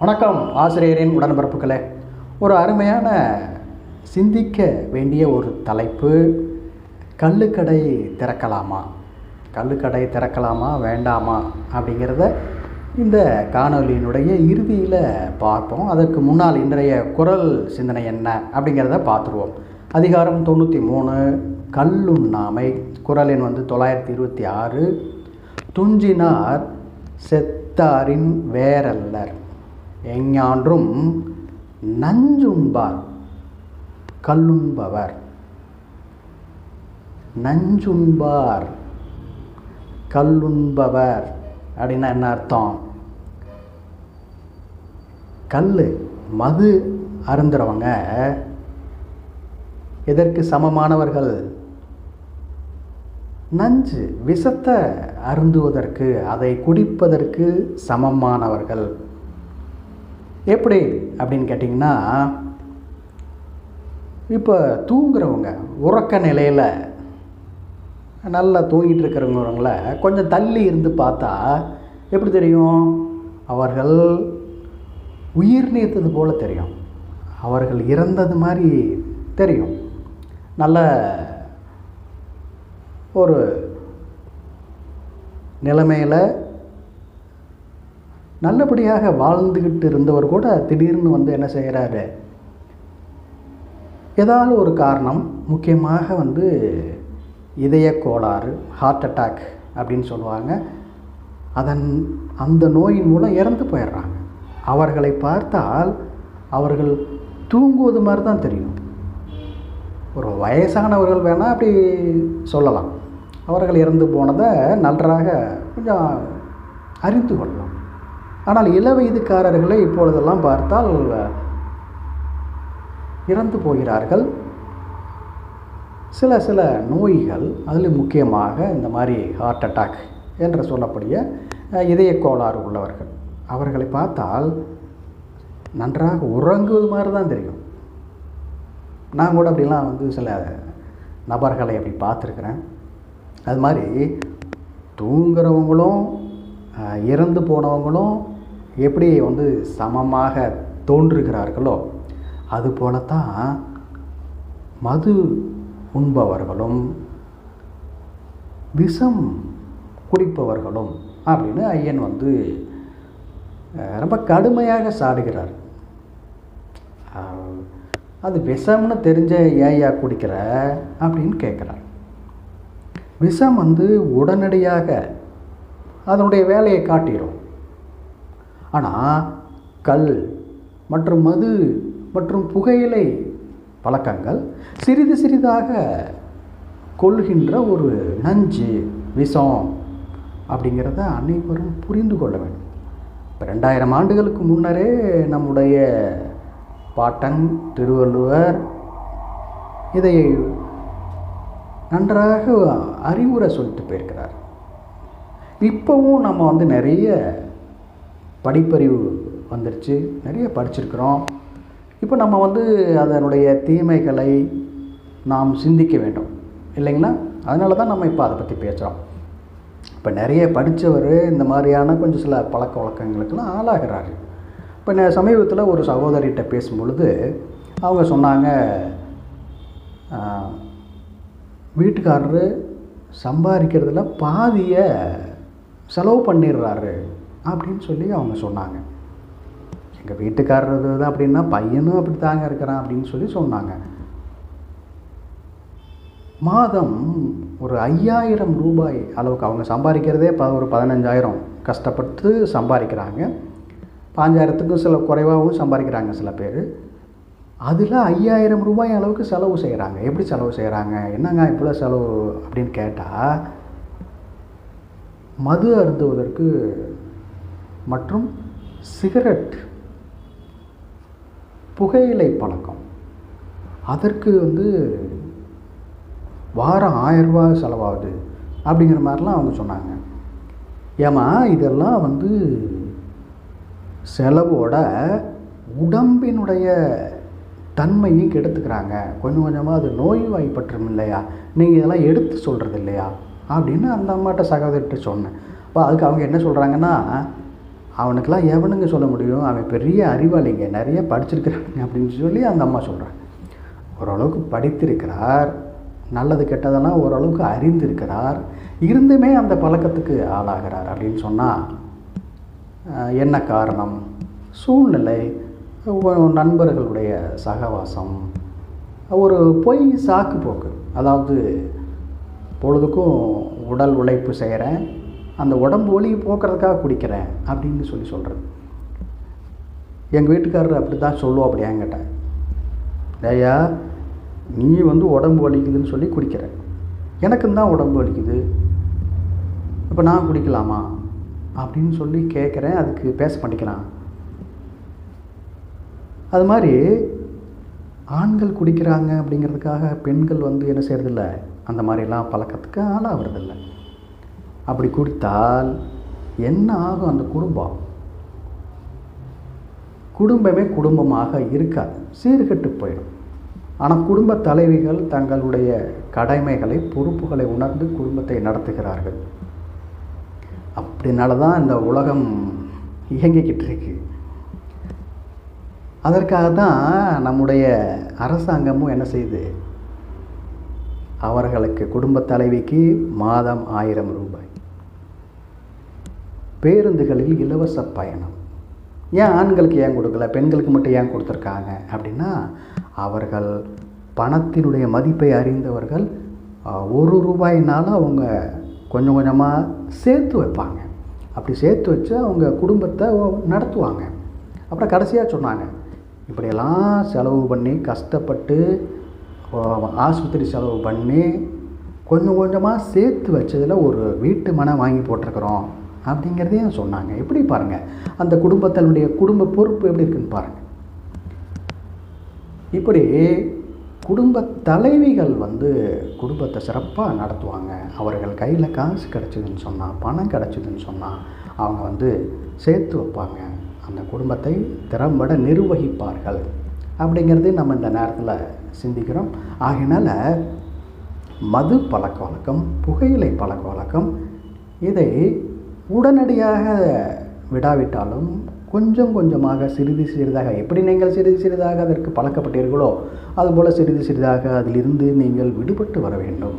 வணக்கம் ஆசிரியரின் உடன்பிறப்புகளே. ஒரு அருமையான சிந்திக்க வேண்டிய ஒரு தலைப்பு. கல்லுக்கடை திறக்கலாமா? கல்லுக்கடை திறக்கலாமா வேண்டாமா? அப்படிங்கிறத இந்த காணொலியினுடைய இறுதியில் பார்ப்போம். அதற்கு முன்னால் இன்றைய குரல் சிந்தனை என்ன? அப்படிங்கிறத பார்த்துருவோம். அதிகாரம் தொண்ணூற்றி மூணு கல்லுண்ணாமை. குரலின் வந்து தொள்ளாயிரத்தி இருபத்தி ஆறு. துஞ்சினார் செத்தாரின் வேரல்லர் எஞ்ஞான்றும் நஞ்சுண்பார் கல்லுண்பவர். நஞ்சுண்பார் கல்லுண்பவர் அப்படின்னா என்ன அர்த்தம்? கல் மது அருந்துறவங்க எதற்கு சமமானவர்கள்? நஞ்சு விஷத்தை அருந்துவதற்கு அதை குடிப்பதற்கு சமமானவர்கள். எப்படி அப்படின்னு கேட்டிங்கன்னா இப்போ தூங்குறவங்க உறக்க நிலையில் நல்லா தூங்கிட்டு இருக்கிறவங்கள கொஞ்சம் தள்ளி இருந்து பார்த்தா எப்படி தெரியும்? அவர்கள் உயிர் நீத்தது போல் தெரியும். அவர்கள் இறந்தது மாதிரி தெரியும். நல்ல ஒரு நிலைமையில் நல்லபடியாக வாழ்ந்துக்கிட்டு இருந்தவர் கூட திடீர்னு வந்து என்ன செய்கிறாரு ஏதாவது ஒரு காரணம் முக்கியமாக வந்து இதய கோளாறு ஹார்ட் அட்டாக் அப்படின்னு சொல்லுவாங்க. அதன் அந்த நோயின் மூலம் இறந்து போயிடுறாங்க. அவர்களை பார்த்தால் அவர்கள் தூங்குவது மாதிரி தான் தெரியும். ஒரு வயசானவர்கள் வேணால் அப்படி சொல்லலாம். அவர்கள் இறந்து போனதை நன்றாக கொஞ்சம் அறிந்து கொள்ளலாம். ஆனால் இள வயதுக்காரர்களை இப்பொழுதெல்லாம் பார்த்தால் இறந்து போகிறார்கள். சில சில நோய்கள் அதில் முக்கியமாக இந்த மாதிரி ஹார்ட் அட்டாக் என்று சொல்லக்கூடிய இதய கோளாறு உள்ளவர்கள். அவர்களை பார்த்தால் நன்றாக உறங்குவது மாதிரி தான் தெரியும். நான் கூட அப்படிலாம் வந்து சில நபர்களை அப்படி பார்த்துருக்குறேன். அது மாதிரி தூங்குறவங்களும் இறந்து போனவங்களும் எப்படி வந்து சமமாக தோன்றுகிறார்களோ அதுபோலத்தான் மது உண்பவர்களும் விஷம் குடிப்பவர்களும் அப்படின்னு ஐயன் வந்து ரொம்ப கடுமையாக சாடுகிறார். அது விஷம்னு தெரிஞ்ச ஏயா குடிக்கிற அப்படின்னு கேட்குறார். விஷம் வந்து உடனடியாக அதனுடைய வேலையை காட்டிடும் ஆனால் கல் மற்றும் மது மற்றும் புகையிலை பழக்கங்கள் சிறிது சிறிதாக கொள்கின்ற ஒரு நஞ்சு விஷம் அப்படிங்கிறத அனைவரும் புரிந்து கொள்ள வேண்டும். இப்போ ரெண்டாயிரம் ஆண்டுகளுக்கு முன்னரே நம்முடைய பாட்டன் திருவள்ளுவர் இதை நன்றாக அறிவுரை சொல்லிட்டு போயிருக்கிறார். இப்போவும் நம்ம வந்து நிறைய படிப்பறிவு வந்துருச்சு. நிறைய படிச்சிருக்கிறோம். இப்போ நம்ம வந்து அதனுடைய தீமைகளை நாம் சிந்திக்க வேண்டும். இல்லைங்களா? அதனால தான் நம்ம இப்போ அதை பற்றி பேசுகிறோம். இப்போ நிறைய படித்தவர் இந்த மாதிரியான கொஞ்சம் சில பழக்க வழக்கங்களுக்கெல்லாம் ஆளாகிறாரு இப்போ நான் சமீபத்தில் ஒரு சகோதரிகிட்ட பேசும்பொழுது அவங்க சொன்னாங்க வீட்டுக்காரரு சம்பாதிக்கிறதுல பாதியை செலவு பண்ணிடுறாரு. அப்படின்னு சொல்லி அவங்க சொன்னாங்க. எங்கள் வீட்டுக்காரர் தான் அப்படின்னா பையனும் அப்படி தாங்க இருக்கிறான் அப்படின்னு சொல்லி சொன்னாங்க. மாதம் ஒரு ஐயாயிரம் ரூபாய் அளவுக்கு அவங்க சம்பாதிக்கிறதே ப ஒரு பதினஞ்சாயிரம். கஷ்டப்பட்டு சம்பாதிக்கிறாங்க. பாஞ்சாயிரத்துக்கும் சில குறைவாகவும் சம்பாதிக்கிறாங்க சில பேர். அதில் ஐயாயிரம் ரூபாய் அளவுக்கு செலவு செய்கிறாங்க எப்படி செலவு செய்கிறாங்க என்னங்க இவ்வளோ செலவு அப்படின்னு கேட்டால் மது அருந்துவதற்கு மற்றும் சிகரெட் புகையிலை பழக்கம். அதற்கு வந்து வாரம் ஆயரூபா செலவாகுது அப்படிங்கிற மாதிரிலாம் அவங்க சொன்னாங்க. ஏமா இதெல்லாம் வந்து செலவோட உடம்பினுடைய தன்மையும் கெடுத்துக்கிறாங்க. கொஞ்சம் கொஞ்சமாக அது நோய் வாய்ப்பற்றும் இல்லையா? நீங்கள் இதெல்லாம் எடுத்து சொல்கிறது இல்லையா? அப்படின்னு அந்த அம்மாட்ட சகோதரிட்ட சொன்னேன். அப்போ அதுக்கு அவங்க என்ன சொல்கிறாங்கன்னா அவனுக்கெல்லாம் எவனுங்க சொல்ல முடியும்? அவன் பெரிய அறிவாளிங்க நிறைய படிச்சிருக்கிறாங்க அப்படின்னு சொல்லி அந்த அம்மா சொல்கிறாங்க ஓரளவுக்கு படித்திருக்கிறார் நல்லது கெட்டதெல்லாம் ஓரளவுக்கு அறிந்திருக்கிறார் இருந்துமே அந்த பழக்கத்துக்கு ஆளாகிறார் அப்படின்னு சொன்னால் என்ன காரணம்? சூழ்நிலை நண்பர்களுடைய சகவாசம் ஒரு பொய் சாக்கு போக்கு. அதாவது பொழுதுக்கும் உடல் உழைப்பு செய்கிறேன் அந்த உடம்பு வலி போக்குறதுக்காக குடிக்கிறேன் அப்படின்னு சொல்லி சொல்கிறது எங்கள் வீட்டுக்காரர் அப்படி தான் சொல்லுவோம் அப்படி என்கிட்ட. ஐயா நீ வந்து உடம்பு வலிக்குதுன்னு சொல்லி குடிக்கிற. எனக்கும் தான் உடம்பு வலிக்குது. இப்போ நான் குடிக்கலாமா? அப்படின்னு சொல்லி கேட்குறேன் அதுக்கு பேச பண்ணிக்கிறான் அது மாதிரி ஆண்கள் குடிக்கிறாங்க அப்படிங்கிறதுக்காக பெண்கள் வந்து என்ன செய்கிறதில்ல அந்த மாதிரிலாம் பழக்கத்துக்கு ஆளாகிறதில்லை அப்படி குடித்தால் என்ன ஆகும் அந்த குடும்பம்? குடும்பமே குடும்பமாக இருக்காது. சீர்கெட்டு போயிடும். ஆனால் குடும்ப தலைவிகள் தங்களுடைய கடமைகளை பொறுப்புகளை உணர்ந்து குடும்பத்தை நடத்துகிறார்கள். அப்படினால தான் இந்த உலகம் இயங்கிக்கிட்டு இருக்கு. அதற்காக தான் நம்முடைய அரசாங்கமும் என்ன செய்யுது அவர்களுக்கு குடும்ப தலைவிக்கு மாதம் ஆயிரம் ரூபாய். பேருந்துகளில் இலவச பயணம். ஏன் ஆண்களுக்கு ஏன் கொடுக்கல? பெண்களுக்கு மட்டும் ஏன் கொடுத்துருக்காங்க? அப்படின்னா அவர்கள் பணத்தினுடைய மதிப்பை அறிந்தவர்கள் ஒரு ரூபாயினாலும் அவங்க கொஞ்சம் கொஞ்சமாக சேர்த்து வைப்பாங்க. அப்படி சேர்த்து வச்சு அவங்க குடும்பத்தை நடத்துவாங்க. அப்புறம் கடைசியாக சொன்னாங்க இப்படியெல்லாம் செலவு பண்ணி கஷ்டப்பட்டு ஆஸ்பத்திரி செலவு பண்ணி கொஞ்சம் கொஞ்சமாக சேர்த்து வச்சதில் ஒரு வீட்டு மனை வாங்கி போட்டிருக்கிறோம். அப்படிங்கிறதையும் சொன்னாங்க. எப்படி பாருங்கள் அந்த குடும்பத்தினுடைய குடும்ப பொறுப்பு எப்படி இருக்குன்னு பாருங்கள் இப்படி குடும்ப தலைவிகள் வந்து குடும்பத்தை சிறப்பாக நடத்துவாங்க. அவர்கள் கையில் காசு கிடச்சிதுன்னு சொன்னால் பணம் கிடச்சிதுன்னு சொன்னால் அவங்க வந்து சேர்த்து வைப்பாங்க. அந்த குடும்பத்தை திறம்பட நிர்வகிப்பார்கள். அப்படிங்கிறதே நம்ம இந்த நேரத்தில் சிந்திக்கிறோம். ஆகினால மது பழக்க வழக்கம் புகையிலை பழக்க வழக்கம் இதை உடனடியாக விடாவிட்டாலும் கொஞ்சம் கொஞ்சமாக சிறிது சிறிதாக எப்படி நீங்கள் சிறிது சிறிதாக அதற்கு பழக்கப்பட்டீர்களோ அதுபோல் சிறிது சிறிதாக அதிலிருந்து நீங்கள் விடுபட்டு வர வேண்டும்.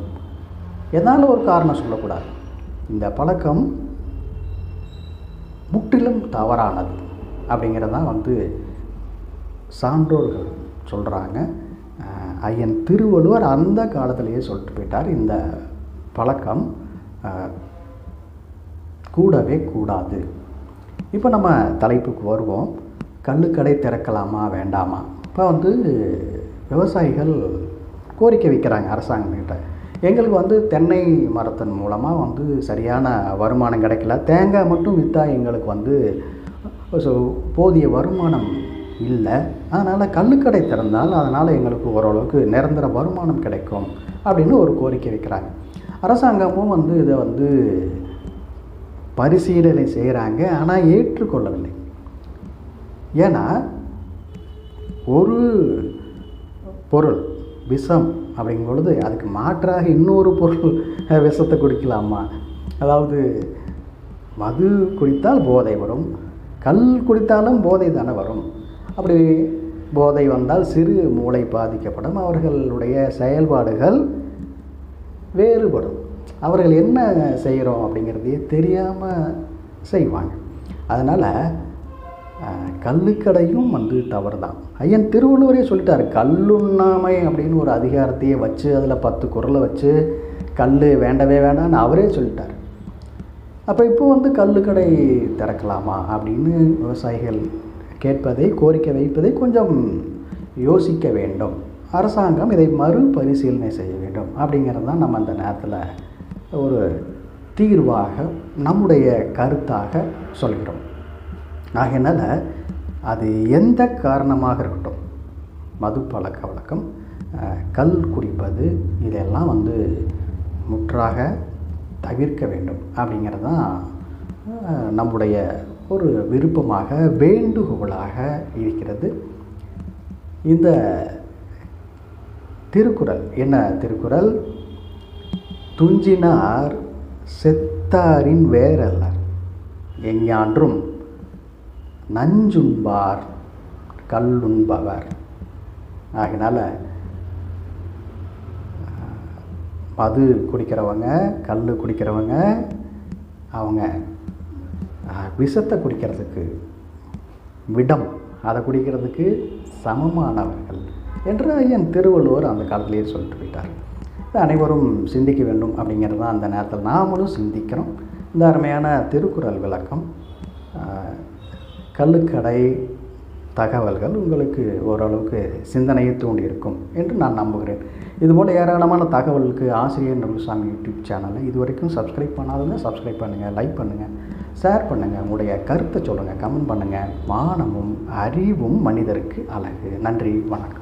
எதனால் ஒரு காரணம் சொல்லக்கூடாது. இந்த பழக்கம் முற்றிலும் தவறானது அப்படிங்கிறதான் வந்து சான்றோர்கள் சொல்கிறாங்க ஐயன் திருவள்ளுவர் அந்த காலத்திலேயே சொல்லிட்டு போயிட்டார். இந்த பழக்கம் கூடவே கூடாது. இப்போ நம்ம தலைப்புக்கு வருவோம். கள்ளுக்கடை திறக்கலாமா வேண்டாமா? இப்போ வந்து விவசாயிகள் கோரிக்கை வைக்கிறாங்க அரசாங்கம்கிட்ட. எங்களுக்கு வந்து தென்னை மரத்தின் மூலமாக வந்து சரியான வருமானம் கிடைக்கல. தேங்காய் மட்டும் விற்றா எங்களுக்கு வந்து ஸோ போதிய வருமானம் இல்லை. அதனால் கல்லுக்கடை திறந்தால் அதனால் எங்களுக்கு ஓரளவுக்கு நிரந்தர வருமானம் கிடைக்கும் அப்படின்னு ஒரு கோரிக்கை வைக்கிறாங்க. அரசாங்கமும் வந்து இதை வந்து பரிசீலனை செய்கிறாங்க ஆனால் ஏற்றுக்கொள்ளவில்லை. ஏன்னா ஒரு பொருள் விஷம் அப்படிங்கும் பொழுது அதுக்கு மாற்றாக இன்னொரு பொருள் விஷத்தை குடிக்கலாமா? அதாவது மது குடித்தால் போதை வரும் கல் குடித்தாலும் போதை தானே வரும். அப்படி போதை வந்தால் சிறு மூளை பாதிக்கப்படும் அவர்களுடைய செயல்பாடுகள் வேறுபடும். அவர்கள் என்ன செய்கிறோம் அப்படிங்கிறதையே தெரியாமல் செய்வாங்க. அதனால் கல்லுக்கடையும் வந்து தவறு தான் ஐயன் திருவள்ளுவரே சொல்லிட்டார் கல்லுண்ணாமை அப்படின்னு ஒரு அதிகாரத்தையே வச்சு அதில் பத்து குரலை வச்சு கல் வேண்டவே வேண்டாம்னு அவரே சொல்லிட்டார். அப்போ இப்போ வந்து கல்லுக்கடை திறக்கலாமா அப்படின்னு விவசாயிகள் கேட்பதை கோரிக்கை வைப்பதை கொஞ்சம் யோசிக்க வேண்டும். அரசாங்கம் இதை மறுபரிசீலனை செய்ய வேண்டும் அப்படிங்கிறது தான் நம்ம அந்த நேரத்தில் ஒரு தீர்வாக நம்முடைய கருத்தாக சொல்கிறோம். ஆகையினால அது எந்த காரணமாக இருக்கட்டும் மது பழக்க வழக்கம் கல் குடிப்பது இதெல்லாம் வந்து முற்றாக தவிர்க்க வேண்டும் அப்படிங்கிறது தான் நம்முடைய ஒரு விருப்பமாக வேண்டுகோளாக இருக்கிறது. இந்த திருக்குறள் என்ன திருக்குறள்? துஞ்சினார் செத்தாரின் வேறல்லர். எஞ்ஞான்றும் நஞ்சுண்பார் கல்லுண்பவர். ஆகினால மது குடிக்கிறவங்க கல் குடிக்கிறவங்க அவங்க விஷத்தை குடிக்கிறதுக்கு விடம் அதை குடிக்கிறதுக்கு சமமானவர்கள் என்று ஐயன் திருவள்ளுவர் அந்த காலத்திலேயே சொல்லிட்டு போயிட்டார். அனைவரும் சிந்திக்க வேண்டும் அப்படிங்கிறது தான் அந்த நேரத்தில் நாமளும் சிந்திக்கிறோம். இந்த அருமையான திருக்குறள் விளக்கம். கல்லுக்கடை கள்ளுக்கடை தகவல்கள் உங்களுக்கு ஓரளவுக்கு சிந்தனையை தூண்டியிருக்கும் என்று நான் நம்புகிறேன். இதுபோல் ஏராளமான தகவலுக்கு ஆசிரியர் நகுசாமி யூடியூப் சேனலை இது வரைக்கும் சப்ஸ்கிரைப் பண்ணாதவங்க சப்ஸ்கிரைப் பண்ணுங்கள் லைக் பண்ணுங்கள் ஷேர் பண்ணுங்கள் உங்களுடைய கருத்தை சொல்லுங்கள் கமெண்ட் பண்ணுங்கள் மானமும் அறிவும் மனிதருக்கு அழகு. நன்றி வணக்கம்.